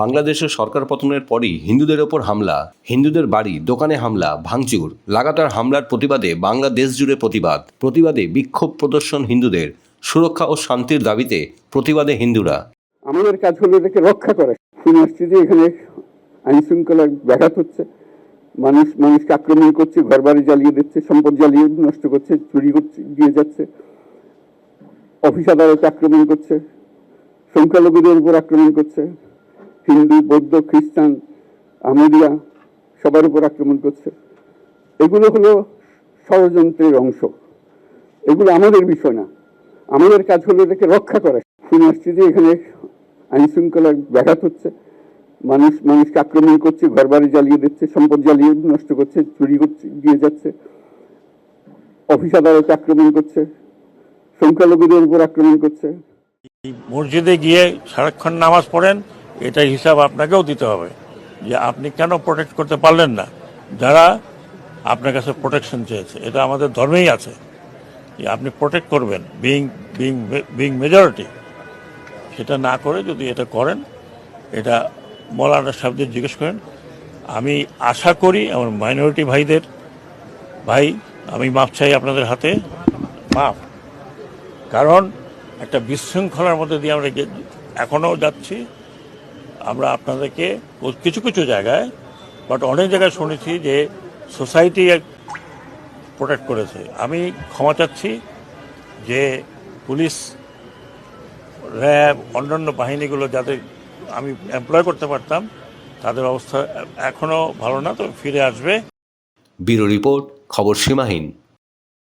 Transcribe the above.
বাংলাদেশের সরকার পতনের পরই হিন্দুদের ওপর হামলা, হিন্দুদের বাড়ি, দোকানে হামলা, ভাঙচুর, লাগাতার হামলার প্রতিবাদে বাংলাদেশ জুড়ে প্রতিবাদ। প্রতিবাদে বিক্ষোভ প্রদর্শন হিন্দুদের, সুরক্ষা ও শান্তির দাবিতে প্রতিবাদে হিন্দুরা। আমাদের কাজ হলো এটাকে রক্ষা করা। এখানে আইন শৃঙ্খলার ব্যাঘাত হচ্ছে। মানুষ, মানুষকে আক্রমণ করছে ঘর বাড়ি জ্বালিয়ে দিচ্ছে, সম্পদ জ্বালিয়ে নষ্ট করছে, চুরি করছে, দিয়ে যাচ্ছে। অফিস আদালতে আক্রমণ করছে। সংখ্যালঘুদের উপর আক্রমণ করছে। হিন্দু, বৌদ্ধ, খ্রিস্টান আমেরিয়া সবার উপর আক্রমণ করছে। এগুলো হলো ষড়যন্ত্রের অংশ। এগুলো আমাদের বিষয় না। আমাদের কাজ হলো এটাকে রক্ষা করা। শুনে আসছি যে এখানে আইন শৃঙ্খলার ব্যাঘাত হচ্ছে। মানুষ, মানুষকে আক্রমণ করছে ঘর বাড়ি জ্বালিয়ে দিচ্ছে, সম্পদ জ্বালিয়ে নষ্ট করছে, চুরি করছে, দিয়ে যাচ্ছে। অফিস আদালতে আক্রমণ করছে। সংখ্যালঘুদের উপর আক্রমণ করছে। মসজিদে গিয়ে সারাক্ষণ নামাজ পড়েন। এটার হিসাব আপনাকেও দিতে হবে যে আপনি কেন প্রোটেক্ট করতে পারলেন না। যারা আপনার কাছে প্রোটেকশন চেয়েছে, এটা আমাদের ধর্মেই আছে যে আপনি প্রোটেক্ট করবেন বিং বিং বিং মেজরিটি সেটা না করে যদি এটা করেন, এটা মৌলানা সাহেবদের জিজ্ঞেস করেন, আমি আশা করি আমার মাইনরিটি ভাইদের, ভাই, আমি মাপ চাই আপনাদের হাতে, মাপ। কারণ একটা বিশৃঙ্খলার মধ্যে দিয়ে আমরা এখনও যাচ্ছি। আমরা আপনাদেরকে কিছু কিছু জায়গায় বাট অনেক জায়গায় শুনেছি যে সোসাইটি প্রোটেক্ট করেছে। আমি ক্ষমা চাচ্ছি যে পুলিশ, র্যাব, অন্যান্য বাহিনীগুলো যাদের আমি এমপ্লয় করতে পারতাম, তাদের অবস্থা এখনও ভালো না, তো ফিরে আসবে। ব্যুরো রিপোর্ট, খবর সীমাহীন।